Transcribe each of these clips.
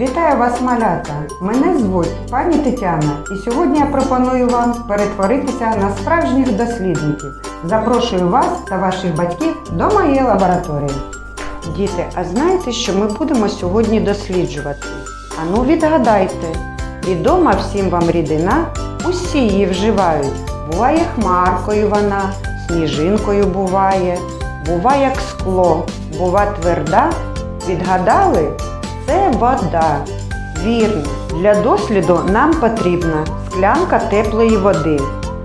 Вітаю вас, малята! Мене звуть пані Тетяна, і сьогодні я пропоную вам перетворитися на справжніх дослідників. Запрошую вас та ваших батьків до моєї лабораторії. Діти, а знаєте, що ми будемо сьогодні досліджувати? Ану, відгадайте. Відома всім вам рідина, усі її вживають. Буває хмаркою вона, сніжинкою буває, буває як скло, бува тверда. Відгадали? Це вода. Вірно, для досліду нам потрібна склянка теплої води.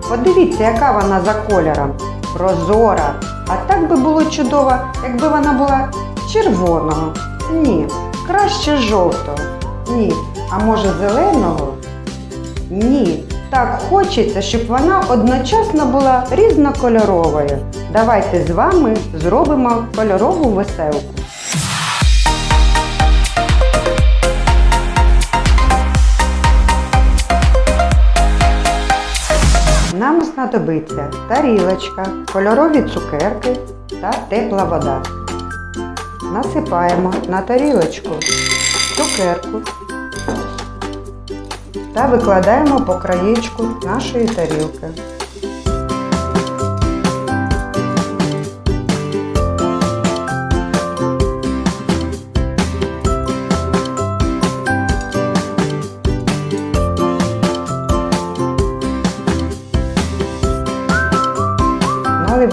Подивіться, яка вона за кольором. Прозора. А так би було чудово, якби вона була червоного. Ні, краще жовтого. Ні. А може зеленого? Ні. Так хочеться, щоб вона одночасно була різнокольоровою. Давайте з вами зробимо кольорову веселку. Знадобиться тарілочка, кольорові цукерки та тепла вода. Насипаємо на тарілочку цукерку та викладаємо по краєчку нашої тарілки.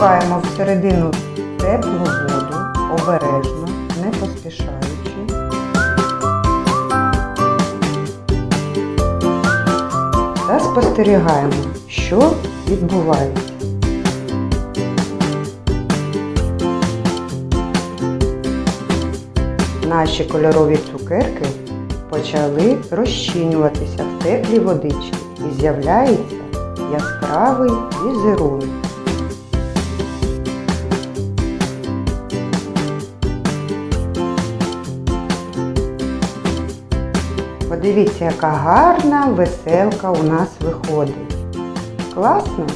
Наливаємо всередину теплу воду, обережно, не поспішаючи. Та спостерігаємо, що відбувається. Наші кольорові цукерки почали розчинюватися в теплій водичці і з'являється яскравий візерунок. Подивіться, яка гарна веселка у нас виходить. Класно?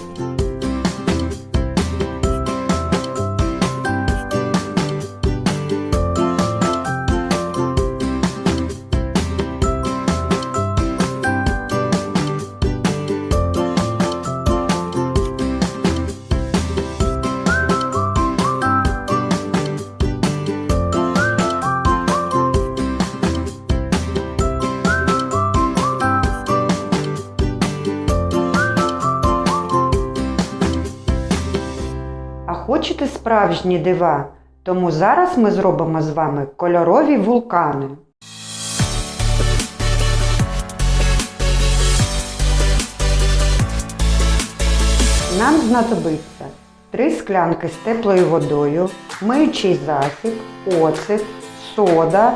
Справжні дива? Тому зараз ми зробимо з вами кольорові вулкани. Нам знадобиться три склянки з теплою водою, миючий засіб, оцет, сода,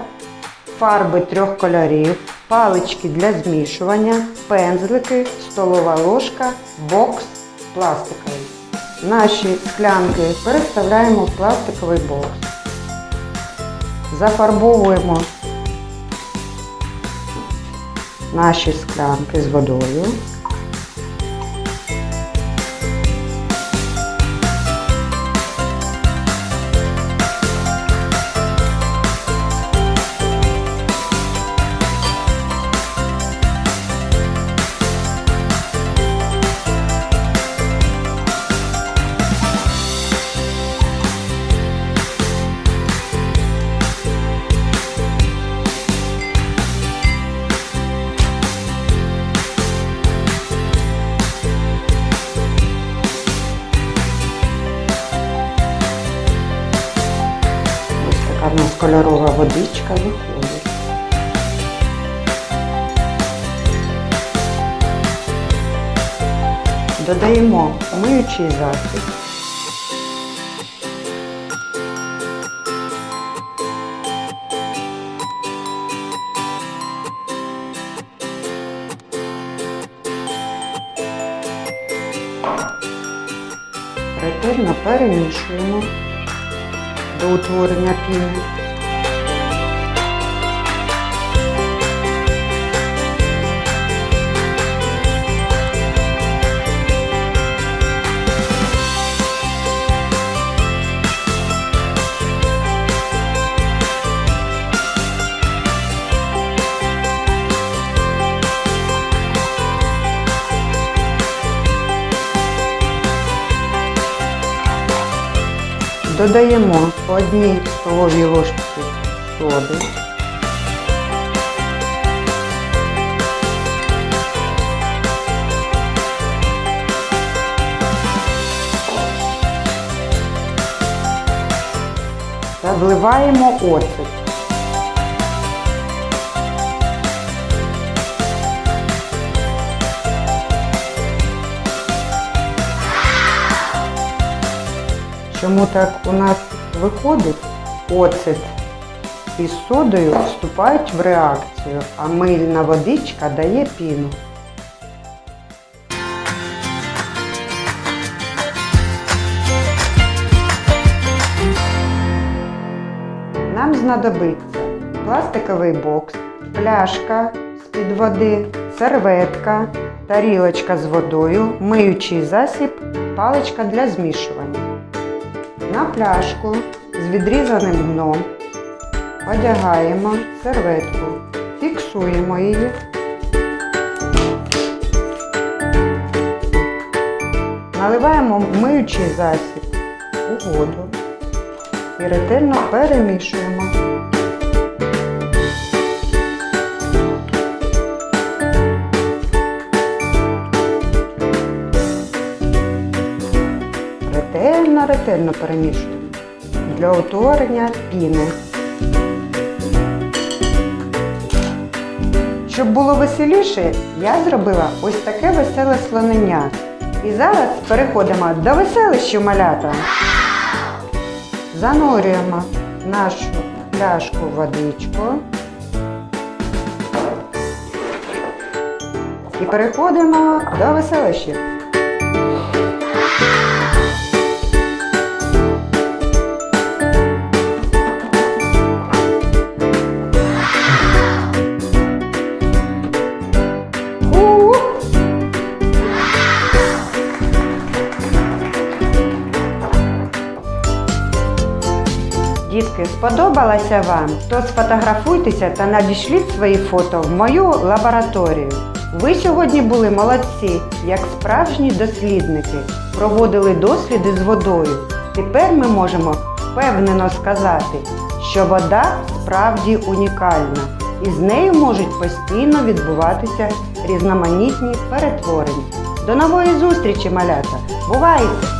фарби трьох кольорів, палички для змішування, пензлики, столова ложка, бокс пластиковий. Наші склянки переставляємо в пластиковий бокс. Зафарбовуємо наші склянки з водою. Така в нас кольорова водичка виходить. Додаємо миючий засіб. Ретельно перемішуємо до утворення піни. Додаємо по одній столовій ложці соди. Вливаємо оцет. Чому так у нас виходить? Оцет із содою вступають в реакцію, а мильна водичка дає піну. Нам знадобиться пластиковий бокс, пляшка з-під води, серветка, тарілочка з водою, миючий засіб, паличка для змішування. На пляшку з відрізаним дном одягаємо серветку, фіксуємо її. Наливаємо миючий засіб у воду і ретельно перемішуємо. Ретельно, ретельно перемішуємо для утворення піни. Щоб було веселіше, я зробила ось таке веселе слонення. І зараз переходимо до веселищу малята. Занурюємо нашу пляшку в водичку. І переходимо до веселищів. Дітки, сподобалося вам? То сфотографуйтеся та надішліть свої фото в мою лабораторію. Ви сьогодні були молодці, як справжні дослідники. Проводили досліди з водою. Тепер ми можемо впевнено сказати, що вода справді унікальна і з нею можуть постійно відбуватися різноманітні перетворення. До нової зустрічі, малята! Бувайте!